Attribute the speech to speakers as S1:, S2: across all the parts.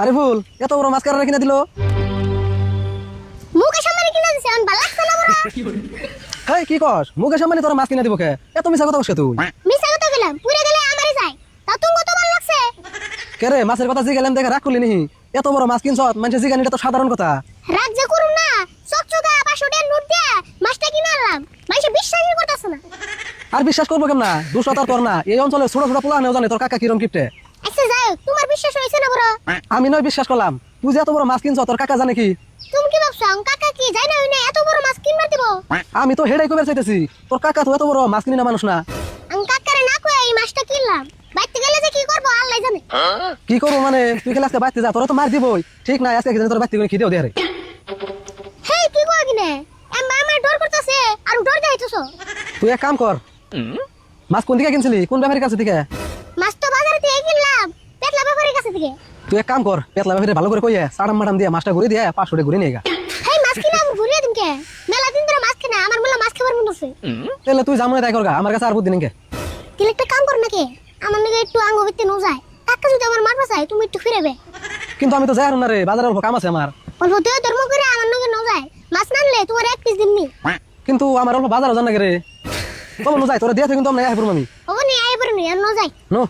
S1: আরে ফুল এত বড় মাছ কারা কিনে দিল?
S2: মুখে সামনে কিনা দিছে আমি ভালো লাগছে না বড়।
S1: হেই কি কস? মুখের সামনে তোর মাছ কিনে দিব কে? এত মিছা কথা বসে তুই?
S2: মিছা কথা গেলাম পুরে গেলে আমারই যায় তা তুমি কত ভালো লাগছে।
S1: কে রে মাছের কথা জিগালাম দেখে রাগ করলি নিহি? এত বড় মাছ কিনছ মানুষের জিগানি এটা তো সাধারণ কথা।
S2: রাগ যে করুম না চকচকা পাঁচশো টাকার নোট দিয়ে মাছটা কিনে আনলাম। মানুষে বিশ্বাসই করতেছে না।
S1: আর বিশ্বাস করব কেমন? না দুশো তার তোর না এই অঞ্চলে ছোট ছোট পোলা নেও জানে তোর কাকা কিরম কিপটে
S2: আচ্ছা যাই হোক, তোমার বিশ্বাস হয়েছে না বড়
S1: আমি নয় বিশ্বাস করলাম। তুই যে এত বড় মাছ কিনছ তোর কাকা জানে কি?
S2: তুমি কি ভাবছ কাকা কি? যাই না হই না এত বড় মাছ কিনবার দিব?
S1: আমি তো হেডাই কবে চাইতেছি। তোর কাকা তো এত বড় মাছ কিনি না মানুষ না।
S2: আমি কাকারে না কয়ে এই মাছটা কিনলাম। বাইতে গেলে যে কি করব আল্লাহ জানে।
S1: কি করব মানে? তুই গেলে আজকে বাইতে যা তোরা তো মার দিবই। ঠিক না আজকে কি জানি তোর বাইতে করে খিদেও দেয়
S2: হেই কি কয় কিনে এম আমার ডর করতেছে আর ডর দেখাইতেছো।
S1: তুই এক কাম কর। মাছ কোন দিকে কিনছিলি? কোন ব্যাপারীর কাছে থেকে?
S2: মাছ তো বাজারে থেকে কিনলাম পেটলা ব্যাপারীর কাছে থেকে।
S1: তুই এক কাম কর পেতলা ব্যাপারে ভালো করে কইয়ে সাড়াম মাটাম দিয়ে মাছটা ঘুরে দিয়ে পাঁচশো টাকা ঘুরে নিয়ে গা।
S2: হেই মাছ কিনা আমি ঘুরিয়ে দিমকে? মেলা দিন ধরে মাছ কিনা আমার মেলা মাছ খাবার মন আছে।
S1: তাহলে তুই জামনে তাই করগা আমার কাছে আর বুদ্ধি নেই
S2: তাহলে একটা কাম কর নাকি? আমার নাকি একটু আঙ্গ ভিত্তি নো যায়। টাকা যদি আমার মারবা চাই তুমি একটু ফিরেবে
S1: কিন্তু আমি তো যাই না রে বাজারে অল্প কাম আছে আমার।
S2: অল্প তুই ধর্ম করে আমার নাকি নো যায়। মাছ না আনলে তোমার এক পিস দিননি
S1: কিন্তু আমার অল্প বাজারও জানা রে? তখন যাই তোরা দিয়ে কিন্তু আমরা আইপুর আমি।
S2: হব নি আই পারে নি আর নো যায়।
S1: নো।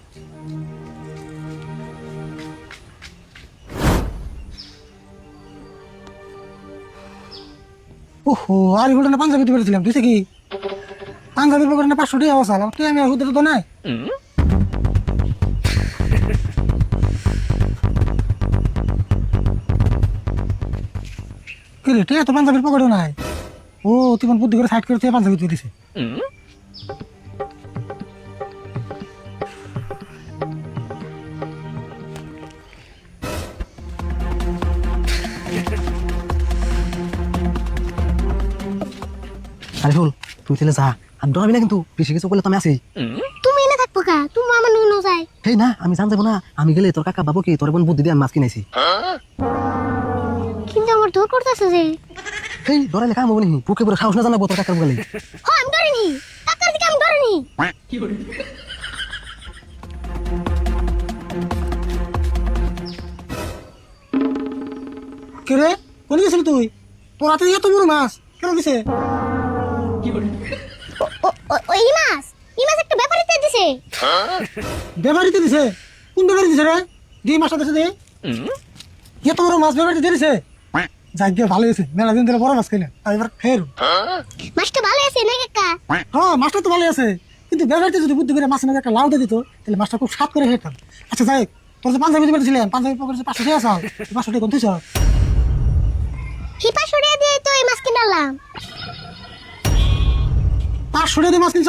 S3: ওহো আর ঘটনা পাঞ্জাবি দিতে পেরেছিলাম তুই কি পাঞ্জাবি না পাঁচশো টাকা বসালাম তুই আমি আর হুদে তো নাই। কি ঠিক তো পাঞ্জাবির পকেটও নাই। ও তুই বুদ্ধি করে সাইড করে তুই পাঞ্জাবি তুই দিছে
S1: আরে ফুল তুই তাহলে যা। আর ডরাবি না কিন্তু বেশি কিছু করলে তো আমি আছি।
S2: তুমি এনে থাকব কা? তুমি আমার নাকি নো যায়
S1: হেই না আমি জান যাব না। আমি গেলে তোর কাকা বাবু কি তোর বোন বুদ্ধি দিয়ে আমি মাছ কিনাইছি
S2: কিন্তু আমার দূর করতেছে যে।
S1: হেই ডরাইলে কাম হব নি বুকে পুরো সাহস না জানাব তোর কাকার বলে
S2: হ্যাঁ আমি ডরিনি কাকার দিকে আমি ডরিনি
S3: কে রে? কোন গেছিলি তুই? তোর হাতে এত বড় মাছ। কেন দিছে?
S2: ওই মাছ এই মাছ একটা ব্যাপারীতে দিছে।
S3: ব্যবহারিতে দিছে। কোন ব্যবহারি দিছে রে? দিয়ে মাছটা দিছে। দে এত বড় মাছ ব্যবহারিতে দিছে? যাক ভালো হয়েছে। মেলা দিন ধরে বড় মাছ খাইলে আর এবার ফের
S2: মাছটা ভালো আছে না কাকা
S3: হ্যাঁ মাছটা তো ভালো আছে। কিন্তু ব্যবহারিতে যদি বুদ্ধি করে মাছের মধ্যে একটা লাউ দিত তাহলে মাছটা খুব স্বাদ করে খেতাম। আচ্ছা যাই তোর যে পাঞ্জাবি ছিলেন পাঞ্জাবি পকেটে পাঁচশো টাকা চাও পাঁচশো টাকা
S2: দিয়ে তো এই
S3: টাকা দিয়ে মাছ কিনছ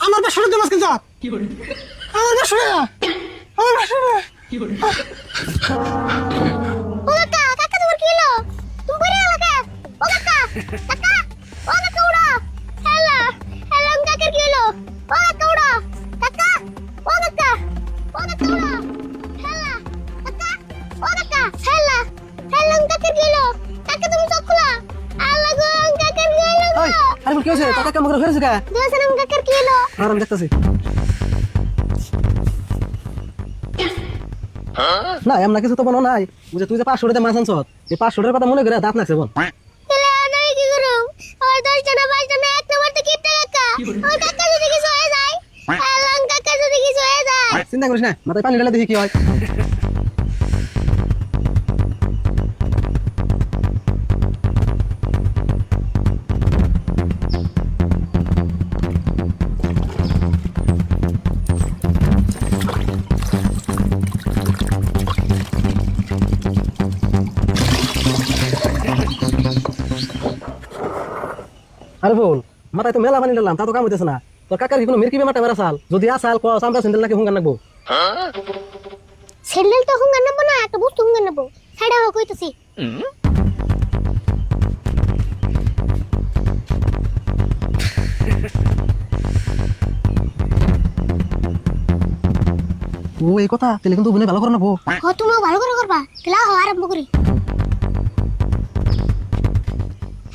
S3: আমার পাঁচশো টাকা দিয়ে মাছ কিনছ আমার পাঁচশো শুনে আমার পাঁচশো টাকা
S1: আরে ফুল কি হয়েছে? তোর কাকা আমাকে ফেরেছে কা?
S2: দেখছেন আমার কাকার কি হলো?
S1: আর আমি দেখতেছি। না এমন কিছু তো মনে নাই। বুঝে তুই যে পাঁচশো টাকা মাছ আনছ এই পাঁচশো টাকার কথা মনে করে দাঁত লাগছে বল।
S2: হয়ে
S1: চিন্তা করিস না মাথায় পানি ঢালে দেখি কি হয়। আরে বল মাথায় তো মেলা পানি ঢাললাম তা তো কাম হইতেছে না। তোর কাকার কি কোনো মিরকি বেমারটা বেড়া সাল যদি আসাল ক চামড়া স্যান্ডেল নাকি হুঙ্গান নাকবো?
S2: স্যান্ডেল তো হুঙ্গার নেব না একটা বস্তু হুঙ্গার নেব সাইডা হোক হইতেছি।
S1: ও এই কথা তাহলে কিন্তু অভিনয় ভালো করে নেব
S2: হ তুমিও ভালো করে করবা তাহলে আরম্ভ করি।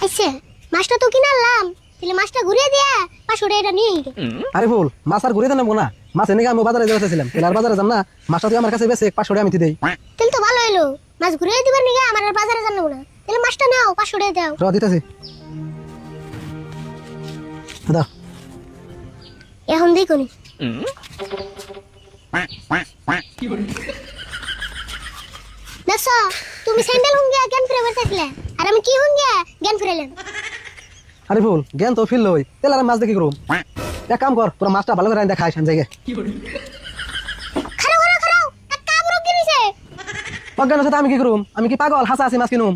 S2: আইসে। মাছটা তো কিনে আনলাম। তাহলে মাছটা ঘুরিয়ে দিয়া পাঁচশো টাকা নিয়ে আইগে
S1: আরে ফুল মাছ আর ঘুরে নেব না। মাছ এনেকে আমি বাজারে যাওয়া চাইছিলাম তাহলে আর বাজারে যাম না। মাছটা তুই আমার কাছে বেশি পাঁচশো টাকা আমি দেই।
S2: তাহলে তো ভালো হইল। মাছ ঘুরে দিবার নিগে আমার আর বাজারে জানাব না। তাহলে মাছটা নাও পাঁচশো টাকা দাও।
S1: র দিতেছি। দাও।
S2: এখন দেখুনি দেখছ তুমি স্যান্ডেল হুঙ্গিয়া জ্ঞান ফিরে বেরতেছিলে আর আমি কি হুঙ্গিয়া জ্ঞান ফিরাইলাম?
S1: আরে ফুল জ্ঞান তো ফিল ওই। আর মাছ দেখি করুম এক কাম কর তোরা মাছটা ভালো করে রান্না খাই সান জায়গায় অজ্ঞান সাথে আমি কি করুম? আমি কি পাগল? হাসা আছি মাছ কিনুম?